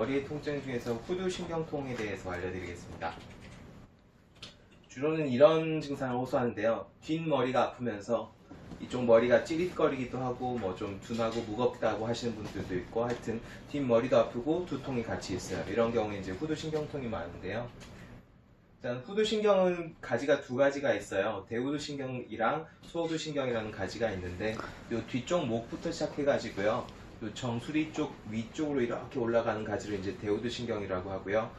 머리의 통증 중에서 후두신경통에 대해서 알려드리겠습니다. 주로는 이런 증상을 호소하는데요. 뒷머리가 아프면서 이쪽 머리가 찌릿거리기도 하고 뭐 좀 둔하고 무겁다고 하시는 분들도 있고 하여튼 뒷머리도 아프고 두통이 같이 있어요. 이런 경우에 이제 후두신경통이 많은데요. 일단 후두신경은 가지가 두 가지가 있어요. 대후두신경이랑 소후두신경이라는 가지가 있는데 요 뒤쪽 목부터 시작해가지고요. 요 정수리 쪽 위쪽으로 이렇게 올라가는 가지를 이제 대후두신경이라고 하고요.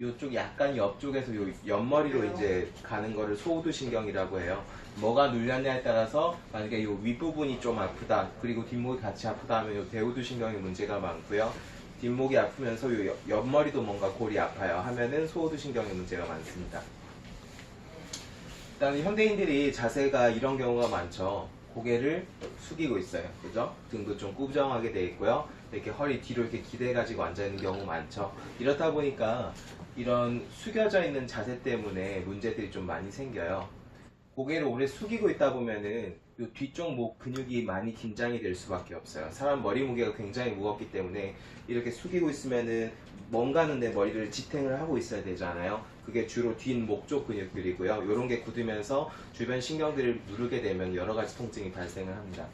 요쪽 약간 옆쪽에서 요 옆머리로 이제 가는 거를 소후두신경이라고 해요. 뭐가 눌렸냐에 따라서 만약에 요 윗부분이 좀 아프다 그리고 뒷목이 같이 아프다 하면 요 대후두신경에 문제가 많고요. 뒷목이 아프면서 요 옆- 옆머리도 뭔가 골이 아파요 하면은 소후두신경에 문제가 많습니다. 일단 현대인들이 자세가 이런 경우가 많죠. 고개를 숙이고 있어요. 그죠? 등도 좀 꾸정하게 돼 있고요. 이렇게 허리 뒤로 이렇게 기대가지고 앉아있는 경우 많죠. 이렇다 보니까 이런 숙여져 있는 자세 때문에 문제들이 좀 많이 생겨요. 고개를 오래 숙이고 있다 보면은 이 뒤쪽 목 근육이 많이 긴장이 될 수밖에 없어요. 사람 머리 무게가 굉장히 무겁기 때문에 이렇게 숙이고 있으면은 뭔가는 내 머리를 지탱을 하고 있어야 되잖아요. 그게 주로 뒷목 쪽 근육들이고요. 이런 게 굳으면서 주변 신경들을 누르게 되면 여러 가지 통증이 발생을 합니다.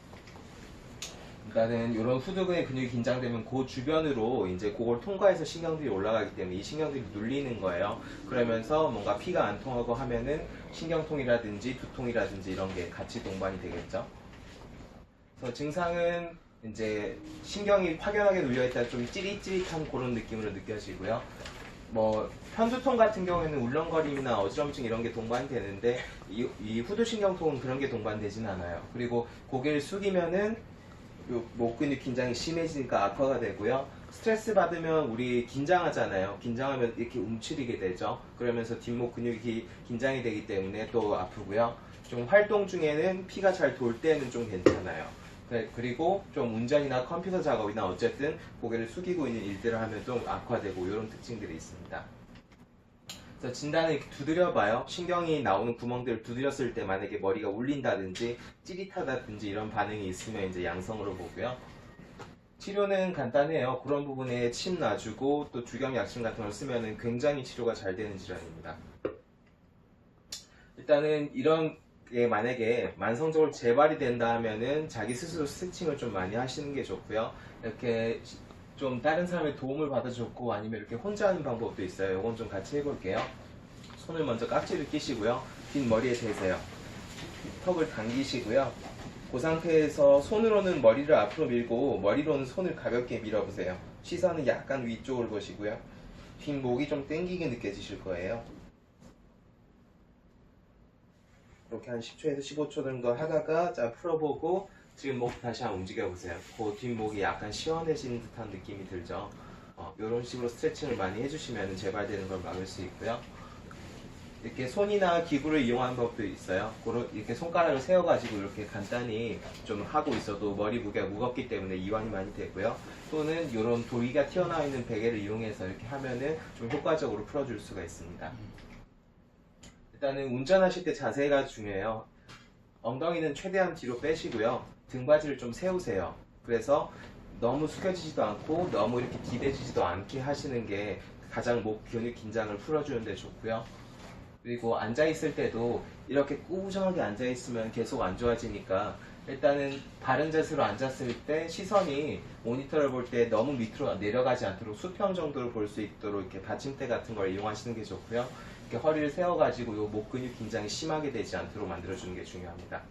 일단은 이런 후두근의 근육이 긴장되면 그 주변으로 이제 그걸 통과해서 신경들이 올라가기 때문에 이 신경들이 눌리는 거예요. 그러면서 뭔가 피가 안 통하고 하면은 신경통이라든지 두통이라든지 이런 게 같이 동반이 되겠죠. 그래서 증상은 이제 신경이 확연하게 눌려있다 좀 찌릿찌릿한 그런 느낌으로 느껴지고요. 뭐 편두통 같은 경우에는 울렁거림이나 어지럼증 이런 게 동반이 되는데 이, 이 후두신경통은 그런 게 동반되진 않아요. 그리고 고개를 숙이면은 요 목 근육 긴장이 심해지니까 악화가 되고요. 스트레스 받으면 우리 긴장하잖아요. 긴장하면 이렇게 움츠리게 되죠. 그러면서 뒷목 근육이 긴장이 되기 때문에 또 아프고요. 좀 활동 중에는 피가 잘 돌 때는 좀 괜찮아요. 네, 그리고 좀 운전이나 컴퓨터 작업이나 어쨌든 고개를 숙이고 있는 일들을 하면 좀 악화되고 이런 특징들이 있습니다. 그래서 진단을 두드려봐요. 신경이 나오는 구멍들을 두드렸을 때 만약에 머리가 울린다든지 찌릿하다든지 이런 반응이 있으면 이제 양성으로 보고요. 치료는 간단해요. 그런 부분에 침 놔주고 또 주경 약침 같은 걸 쓰면 굉장히 치료가 잘 되는 질환입니다. 일단은 이런 게 만약에 만성적으로 재발이 된다 하면은 자기 스스로 스트레칭을 좀 많이 하시는 게 좋고요. 이렇게 좀 다른 사람의 도움을 받아 좋고 아니면 이렇게 혼자 하는 방법도 있어요. 이건 좀 같이 해볼게요. 손을 먼저 깍지를 끼시고요. 뒷머리에 대세요. 턱을 당기시고요. 그 상태에서 손으로는 머리를 앞으로 밀고 머리로는 손을 가볍게 밀어보세요. 시선은 약간 위쪽을 보시고요. 뒷목이 좀 땡기게 느껴지실 거예요. 이렇게 한 10초에서 15초 정도 하다가 자 풀어보고 지금 목 다시 한번 움직여보세요. 그 뒷목이 약간 시원해지는 듯한 느낌이 들죠. 어, 이런 식으로 스트레칭을 많이 해주시면 재발되는 걸 막을 수 있고요. 이렇게 손이나 기구를 이용하는 법도 있어요. 이렇게 손가락을 세워가지고 이렇게 간단히 좀 하고 있어도 머리 무게가 무겁기 때문에 이완이 많이 되고요. 또는 이런 돌기가 튀어나와 있는 베개를 이용해서 이렇게 하면은 좀 효과적으로 풀어줄 수가 있습니다. 일단은 운전하실 때 자세가 중요해요. 엉덩이는 최대한 뒤로 빼시고요. 등받이를 좀 세우세요. 그래서 너무 숙여지지도 않고 너무 이렇게 기대지지도 않게 하시는 게 가장 목 근육 긴장을 풀어주는데 좋고요. 그리고 앉아 있을 때도 이렇게 꾸준하게 앉아 있으면 계속 안 좋아지니까 일단은 바른 자세로 앉았을 때 시선이 모니터를 볼 때 너무 밑으로 내려가지 않도록 수평 정도로 볼 수 있도록 이렇게 받침대 같은 걸 이용하시는 게 좋고요. 이렇게 허리를 세워가지고 요목 근육 긴장이 심하게 되지 않도록 만들어주는 게 중요합니다.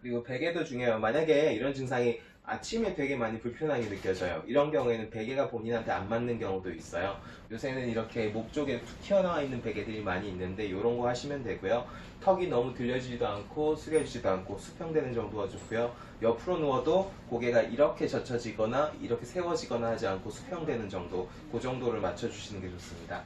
그리고 베개도 중요해요. 만약에 이런 증상이 아침에 되게 많이 불편하게 느껴져요. 이런 경우에는 베개가 본인한테 안 맞는 경우도 있어요. 요새는 이렇게 목 쪽에 툭 튀어나와 있는 베개들이 많이 있는데 이런 거 하시면 되고요. 턱이 너무 들려지지도 않고 숙여지지도 않고 수평되는 정도가 좋고요. 옆으로 누워도 고개가 이렇게 젖혀지거나 이렇게 세워지거나 하지 않고 수평되는 정도, 그 정도를 맞춰주시는 게 좋습니다.